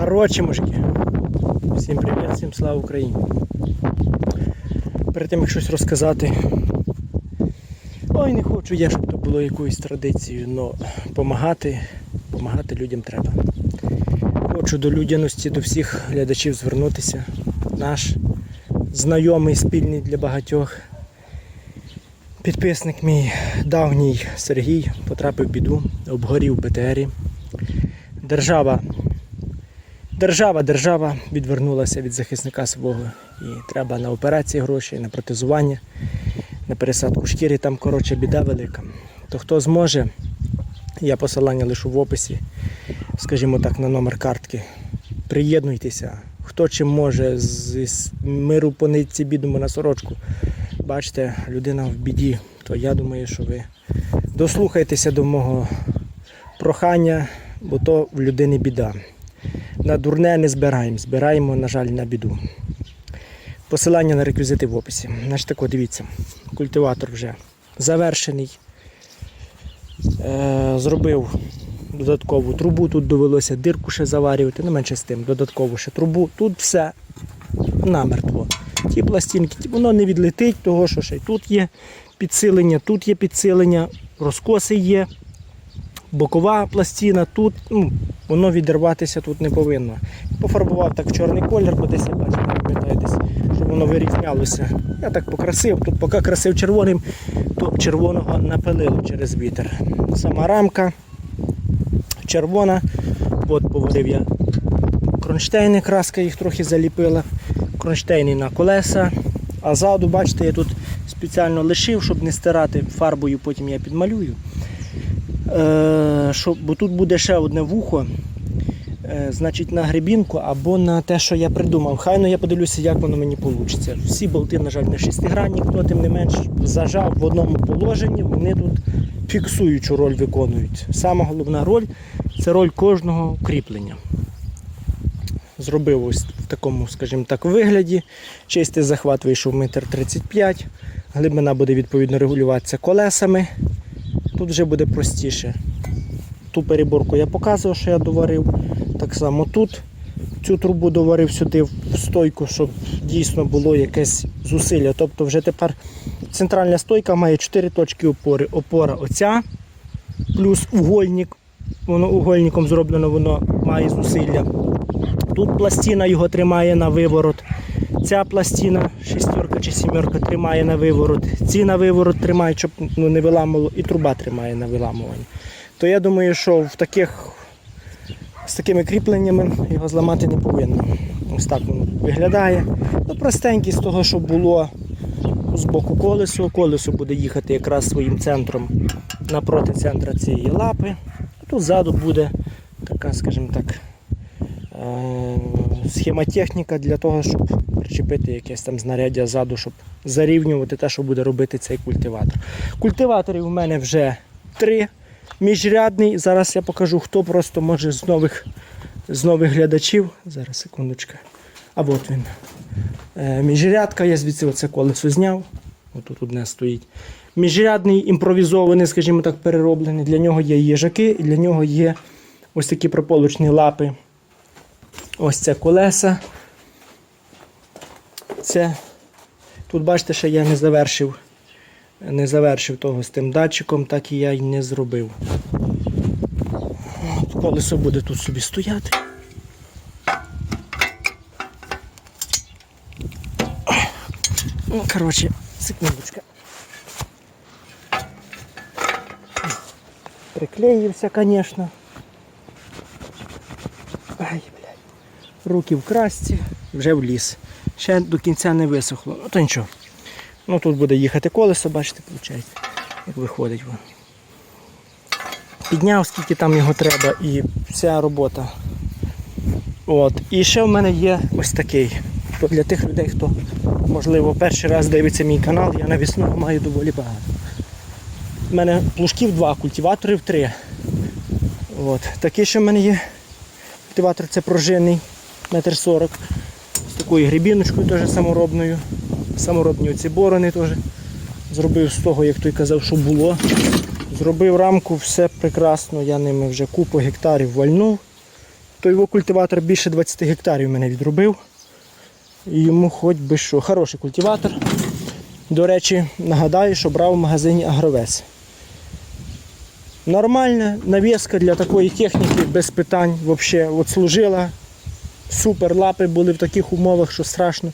Коротше, мужики. Всім привіт, всім слава Україні. Перед тим як щось розказати. Ой, не хочу я, щоб то було якоюсь традицією, але допомагати, допомагати людям треба. Хочу до людяності, до всіх глядачів звернутися. Наш знайомий, спільний для багатьох. Підписник мій давній Сергій потрапив в біду, обгорів БТРі. Держава Держава, держава відвернулася від захисника свого і треба на операції гроші, на протезування, на пересадку шкіри, там коротше біда велика. То хто зможе, я посилання лишу в описі, скажімо так, на номер картки. Приєднуйтеся. Хто чим може з миру по нитці бідому на сорочку. Бачите, людина в біді, то я думаю, що ви дослухайтеся до мого прохання, бо то в людини біда. На дурне не збираємо, збираємо, на жаль, на біду. Посилання на реквізити в описі. Значить тако, дивіться, культиватор вже завершений. Е, зробив додаткову трубу, тут довелося дирку ще заварювати, не менше з тим, додаткову ще трубу. Тут все намертво. Ті пластинки, воно не відлетить, того що ще й тут є підсилення, тут є підсилення, розкоси є бокова пластина, тут ну, воно відірватися тут не повинно. Пофарбував так в чорний колір, бо десь я бачив, пам'ятаю десь, щоб воно вирізнялося. Я так покрасив, тут поки красив червоним, то червоного напилило через вітер. Сама рамка червона, от поварив я кронштейни, краска їх трохи заліпила, кронштейни на колеса. А ззаду, бачите, я тут спеціально лишив, щоб не стирати фарбою, потім я підмалюю. Е, що, бо тут буде ще одне вухо, е, значить на гребінку або на те, що я придумав. Хай ну я подивлюся, як воно мені вийде. Всі болти, на жаль, не шестигранні, хто тим не менш зажав в одному положенні, вони тут фіксуючу роль виконують. Сама головна роль це роль кожного кріплення. Зробив ось в такому, скажімо так, вигляді. Чистий захват вийшов 1,35 м. Глибина буде відповідно регулюватися колесами. Тут вже буде простіше. Ту переборку я показував, що я доварив. Так само тут цю трубу доварив сюди в стойку, щоб дійсно було якесь зусилля. Тобто вже тепер центральна стойка має 4 точки опори. Опора оця, плюс угольник. Воно угольником зроблено, воно має зусилля. Тут пластина його тримає на виворот. Ця пластина, шестерка чи сімерка, тримає на виворот. Ці на виворот тримають, щоб ну, не виламувало, і труба тримає на виламування. То я думаю, що в таких, з такими кріпленнями його зламати не повинно. Ось так він виглядає. Ну, простенький з того, що було з боку колесо. Колесо буде їхати якраз своїм центром напроти центра цієї лапи. Тут ззаду буде така, скажімо так, е, схемотехніка для того, щоб причепити якесь там знаряддя ззаду, щоб зарівнювати те, що буде робити цей культиватор. Культиваторів у мене вже три. Міжрядний. Зараз я покажу, хто просто може з нових, з нових глядачів. Зараз секундочка. А от він. Е, міжрядка, я звідси оце колесо зняв. Отут одне стоїть. Міжрядний імпровізований, скажімо так, перероблений. Для нього є їжаки і для нього є ось такі прополучні лапи. Ось це колеса. Це тут, бачите, що я не завершив. Не завершив того з тим датчиком, так і я й не зробив. Колесо буде тут собі стояти. Ну, Коротше, секундочка. Приклеївся, звісно. Руки в красці, вже в ліс. Ще до кінця не висохло. Ну то нічого. Ну тут буде їхати колесо, бачите, виходить, як виходить воно. Підняв, скільки там його треба, і вся робота. От. І ще в мене є ось такий. То для тих людей, хто, можливо, перший раз дивиться мій канал, я навісного маю доволі багато. У мене плужків два, культиваторів три. От. Такий ще в мене є. Культиватор це пружинний, метр сорок. З такою грібіночкою теж саморобною. Саморобні оці борони теж. Зробив з того, як той казав, що було. Зробив рамку, все прекрасно, я ними вже купу гектарів вальнув. то його культиватор більше 20 гектарів мене відробив. І йому хоч би що. Хороший культиватор. До речі, нагадаю, що брав в магазині Агровес. Нормальна навіска для такої техніки без питань. Взагалі, служила. Супер лапи були в таких умовах, що страшно.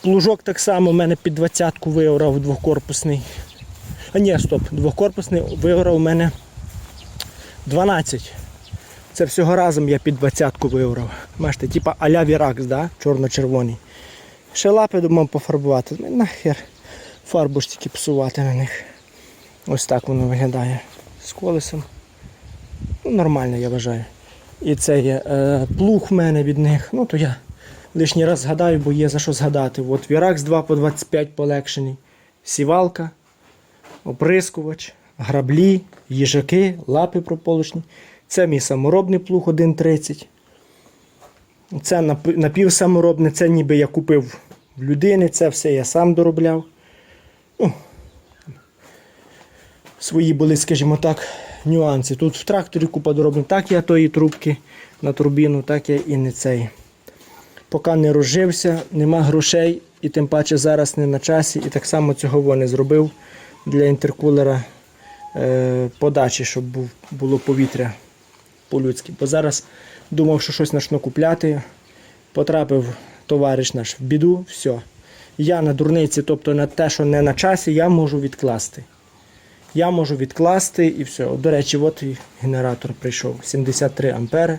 Плужок так само в мене під двадцятку виграв двохкорпусний. А ні, стоп, двохкорпусний виграв у мене 12. Це всього разом я під двадцятку виграв. Бачите, типа а-ля Віракс, да? чорно-червоний. Ще лапи думав пофарбувати. Ну, Нахер фарбу ж тільки псувати на них. Ось так воно виглядає з колесом. Ну, нормально, я вважаю. І це є е, плуг в мене від них. Ну, то я лишній раз згадаю, бо є за що згадати. От Віракс 2 по 25 полегшений, сівалка, оприскувач, граблі, їжаки, лапи прополучні. Це мій саморобний плуг 1.30. Це напівсаморобне, це ніби я купив в людини, це все я сам доробляв. Ну, свої були, скажімо так, нюанси. Тут в тракторі купа дороблена. Так я тої трубки на турбіну, так я і не цей. Поки не розжився, нема грошей, і тим паче зараз не на часі. І так само цього не зробив для інтеркулера е, подачі, щоб було повітря по-людськи. Бо зараз думав, що щось почну купляти. Потрапив товариш наш в біду, все. Я на дурниці, тобто на те, що не на часі, я можу відкласти. Я можу відкласти і все. До речі, от і генератор прийшов. 73 ампери.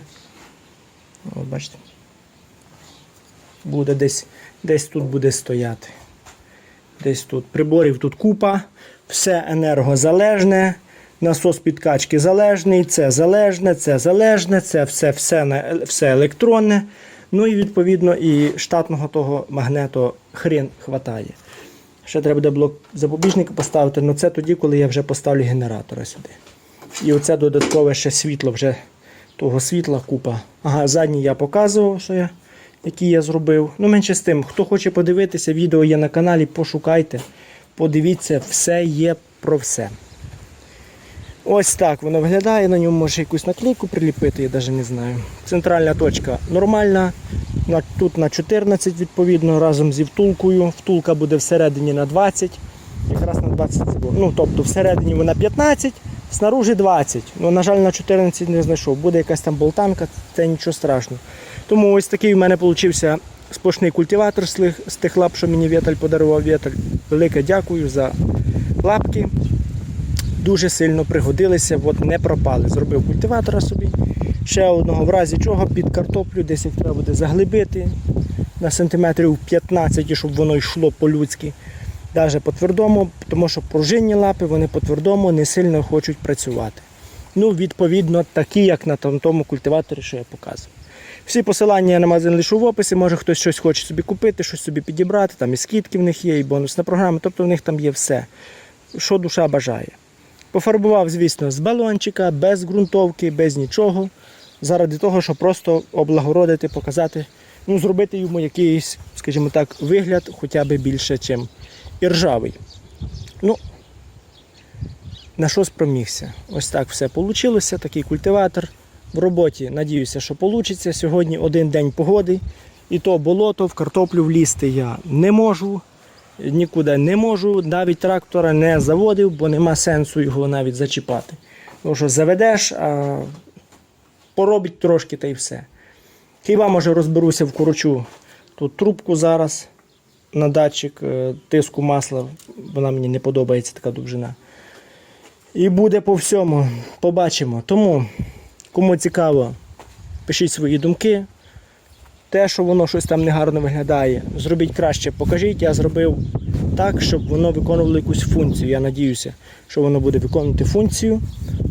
О, бачите. Буде десь, десь тут буде стояти. Десь тут. Приборів тут купа, все енергозалежне, насос підкачки залежний, це залежне, це залежне, це все, все, все електронне. Ну і відповідно і штатного того магнето хрен хватає. Ще треба буде блок запобіжника поставити, але це тоді, коли я вже поставлю генератора сюди. І оце додаткове ще світло, вже того світла купа. Ага, задній я показував, що я, який я зробив. Ну, менше з тим, хто хоче подивитися, відео є на каналі, пошукайте, подивіться, все є про все. Ось так воно виглядає, на ньому може якусь наклейку приліпити, я навіть не знаю. Центральна точка нормальна. Тут на 14 відповідно разом зі втулкою. Втулка буде всередині на 20. Якраз на 20 це було. Ну, тобто всередині вона 15, снаружи 20. Ну, на жаль, на 14 не знайшов. Буде якась там болтанка, це нічого страшного. Тому ось такий у мене вийшов сплошний культиватор з тих- лап, що мені Віталь подарував. Віталь. Велике дякую за лапки дуже сильно пригодилися, от не пропали. Зробив культиватора собі. Ще одного в разі чого під картоплю, десь їх треба буде заглибити на сантиметрів 15, щоб воно йшло по-людськи. Навіть по твердому, тому що пружинні лапи вони по твердому не сильно хочуть працювати. Ну, відповідно, такі, як на тому культиваторі, що я показував. Всі посилання на магазин лишу в описі, може хтось щось хоче собі купити, щось собі підібрати, там і скидки в них є, і бонусна програма, тобто в них там є все, що душа бажає. Пофарбував, звісно, з балончика, без ґрунтовки, без нічого. Заради того, щоб просто облагородити, показати, ну, зробити йому якийсь, скажімо так, вигляд хоча б більше, чим і ржавий. Ну, на що спромігся? Ось так все вийшло, такий культиватор. В роботі надіюся, що вийде. Сьогодні один день погоди, і то болото, в картоплю влізти я не можу нікуди не можу, навіть трактора не заводив, бо нема сенсу його навіть зачіпати. Тому що заведеш, а поробить трошки та й все. Хіба може розберуся вкорочу тут трубку зараз на датчик е, тиску масла, вона мені не подобається така довжина. І буде по всьому, побачимо. Тому, кому цікаво, пишіть свої думки. Те, що воно щось там негарно виглядає, зробіть краще, покажіть. Я зробив так, щоб воно виконувало якусь функцію. Я надіюся, що воно буде виконувати функцію,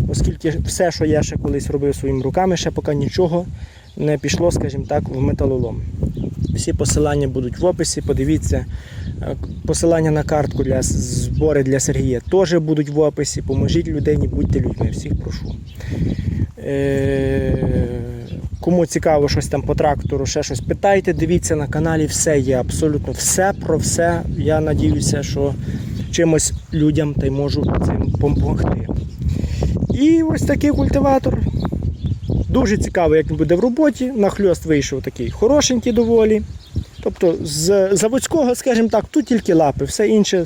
оскільки все, що я ще колись робив своїми руками, ще поки нічого не пішло, скажімо так, в металолом. Всі посилання будуть в описі, подивіться. Е, Посилання на картку для збори для Сергія теж будуть в описі. Поможіть людині, будьте людьми, всіх прошу. Е, Кому цікаво щось там по трактору, ще щось питайте, дивіться на каналі, все є, абсолютно все про все. Я надіюся, що чимось людям та й можу цим допомогти. І ось такий культиватор. Дуже цікаво, як він буде в роботі. На хльост вийшов такий хорошенький доволі. Тобто з заводського, скажімо так, тут тільки лапи, все інше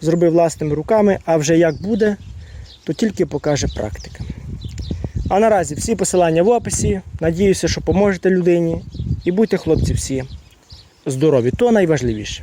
зробив власними руками, а вже як буде, то тільки покаже практика. А наразі всі посилання в описі. Надіюся, що поможете людині. І будьте, хлопці, всі здорові. То найважливіше.